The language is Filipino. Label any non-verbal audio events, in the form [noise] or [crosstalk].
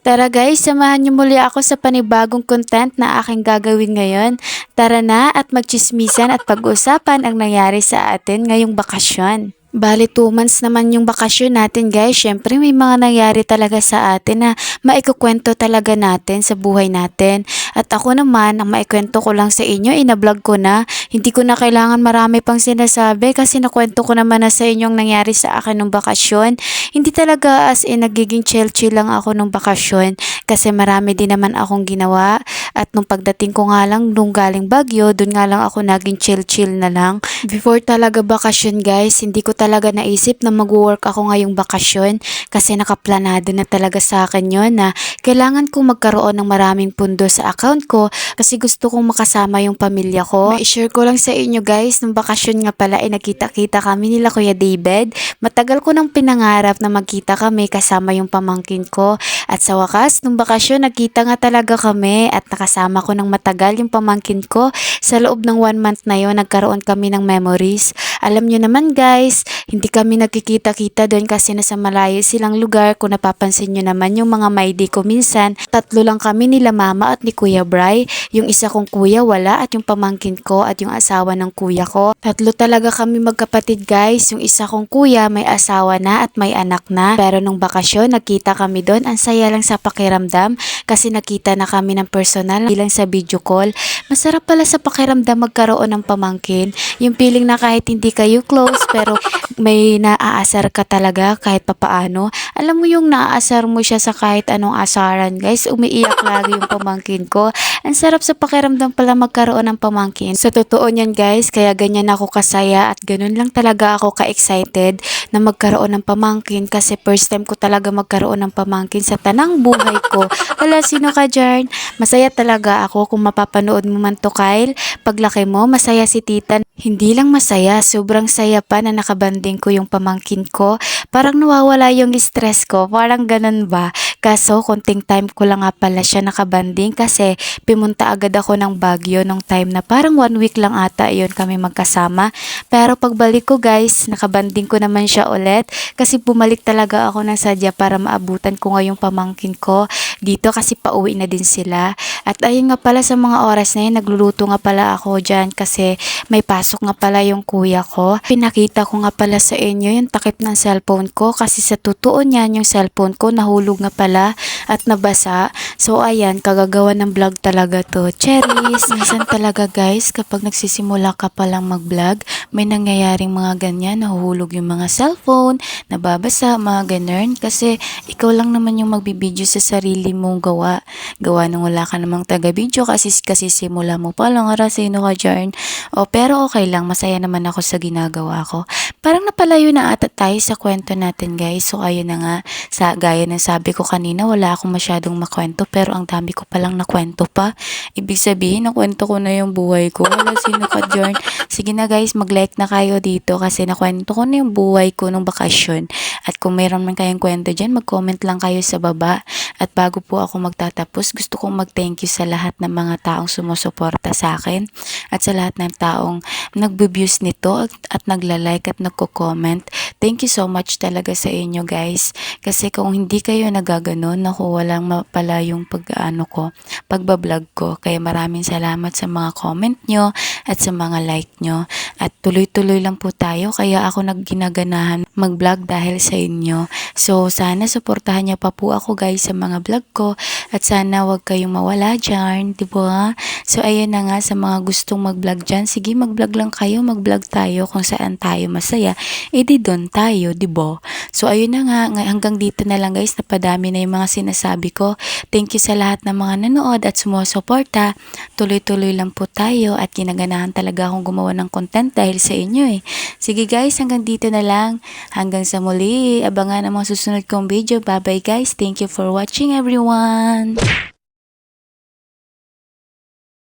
Tara guys, samahan niyo muli ako sa panibagong content na aking gagawin ngayon. Tara na at magchismisan at pag-usapan ang nangyari sa atin ngayong bakasyon. Bali 2 months naman yung bakasyon natin guys. Syempre may mga nangyari talaga sa atin na maikukwento talaga natin sa buhay natin. At ako naman, ang maikwento ko lang sa inyo, inablog ko na. Hindi ko na kailangan marami pang sinasabi kasi nakwento ko naman na sa inyo ang nangyari sa akin nung bakasyon. Hindi talaga as in nagiging chill-chill lang ako nung bakasyon kasi marami din naman akong ginawa. At nung pagdating ko nga lang nung galing Baguio, dun nga lang ako naging chill-chill na lang. Before talaga bakasyon guys, hindi ko talaga naisip na mag-work ako ngayong bakasyon kasi nakaplanado na talaga sa akin yon na kailangan kong magkaroon ng maraming pundo sa account ko kasi gusto kong makasama yung pamilya ko. May-share ko lang sa inyo guys, nung bakasyon nga pala ay nakita-kita kami nila Kuya David. Matagal ko nang pinangarap na magkita kami kasama yung pamangkin ko at sa wakas, nung bakasyon nagkita nga talaga kami at nakasama ko ng matagal yung pamangkin ko. Sa loob ng one month na yon nagkaroon kami ng memories. Alam nyo naman guys, hindi kami nagkikita-kita doon kasi nasa malayo silang lugar. Kung napapansin nyo naman yung mga maidi ko minsan, tatlo lang kami nila mama at ni Kuya Bry. Yung isa kong kuya wala at yung pamangkin ko at yung asawa ng kuya ko. Tatlo talaga kami magkapatid guys. Yung isa kong kuya may asawa na at may anak na. Pero nung bakasyon, nakita kami doon. Ang saya lang sa pakiramdam kasi nakita na kami ng personal bilang sa video call. Masarap pala sa pakiramdam magkaroon ng pamangkin. Yung feeling na kahit hindi kayo close [laughs] pero may naaasar ka talaga kahit papaano. Alam mo yung naaasar mo siya sa kahit anong asaran guys. Umiiyak lagi yung pamangkin ko. Ang sarap sa pakiramdam pala magkaroon ng pamangkin. Sa totoo niyan guys, kaya ganyan ako kasaya at ganun lang talaga ako ka-excited na magkaroon ng pamangkin kasi first time ko talaga magkaroon ng pamangkin sa tanang buhay ko. [laughs] Wala sino ka dyan? Masaya talaga ako kung mapapanood mo man to Kyle. Paglaki mo, masaya si tita. Hindi lang masaya, sobrang saya pa na nakabanding ko yung pamangkin ko. Parang nawawala yung stress ko, parang ganun ba? Kaso, konting time ko lang nga pala siya nakabanding kasi pimunta agad ako ng Baguio nung time na parang one week lang ata yun kami magkasama. Pero pagbalik ko guys, nakabanding ko naman siya ulit kasi bumalik talaga ako ng sadya para maabutan ko nga yung pamangkin ko dito kasi pauwi na din sila. At ayun nga pala sa mga oras na yun, nagluluto nga pala ako dyan kasi may pasok nga pala yung kuya ko. Pinakita ko nga pala sa inyo yung takip ng cellphone ko kasi sa totoo niyan yung cellphone ko nahulog nga pala at nabasa. So ayan, kagagawa ng vlog talaga to. Cherries! [laughs] Minsan talaga guys, kapag nagsisimula ka palang mag-vlog, may nangyayaring mga ganyan, nahuhulog yung mga cellphone, nababasa, mga ganun. Kasi ikaw lang naman yung magbibideo sa sarili mong gawa. Gawa nang wala ka namang taga-video kasi kasi simula mo pa lang, ara sino ka dyan. O, pero okay lang, masaya naman ako sa ginagawa ko. Parang napalayo na ata tayo sa kwento natin guys. So ayun na nga, sa gaya ng sabi ko kanina, wala akong masyadong makwento pero ang dami ko palang nakwento pa. Ibig sabihin, nakwento ko na yung buhay ko. Wala sino ka dyan. Sige na guys, mag-like na kayo dito kasi nakwento ko na yung buhay ko nung bakasyon. At kung mayroon man kayong kwento dyan, mag-comment lang kayo sa baba. At bago po ako magtatapos, gusto kong mag-thank you sa lahat ng mga taong sumusuporta sa akin at sa lahat ng taong nagbe-views nito at, at nagla-like at nagko-comment. Thank you so much talaga sa inyo guys. Kasi kung hindi kayo nagaganon, naku, walang mapala yung pag-ano ko, pagbablog ko. Kaya maraming salamat sa mga comment nyo at sa mga like nyo. At tuloy-tuloy lang po tayo. Kaya ako nagginaganahan mag-vlog dahil sa inyo. So, sana suportahan niyo pa po ako guys sa mga vlog ko. At sana wag kayong mawala dyan, di ba? So, ayun na nga sa mga gustong mag-vlog dyan. Sige, mag-vlog lang kayo, mag-vlog tayo kung saan tayo masaya. E di doon tayo, di ba? So, ayun na nga. Hanggang dito na lang guys. Napadami na yung mga sinasabi ko. Thank you sa lahat ng mga nanood at sumusuporta. Tuloy-tuloy lang po tayo at ginaganahan talaga akong gumawa ng content dahil sa inyo eh. Sige guys, hanggang dito na lang. Hanggang sa muli. Abangan ang mga susunod kong video. Bye bye guys. Thank you for watching everyone.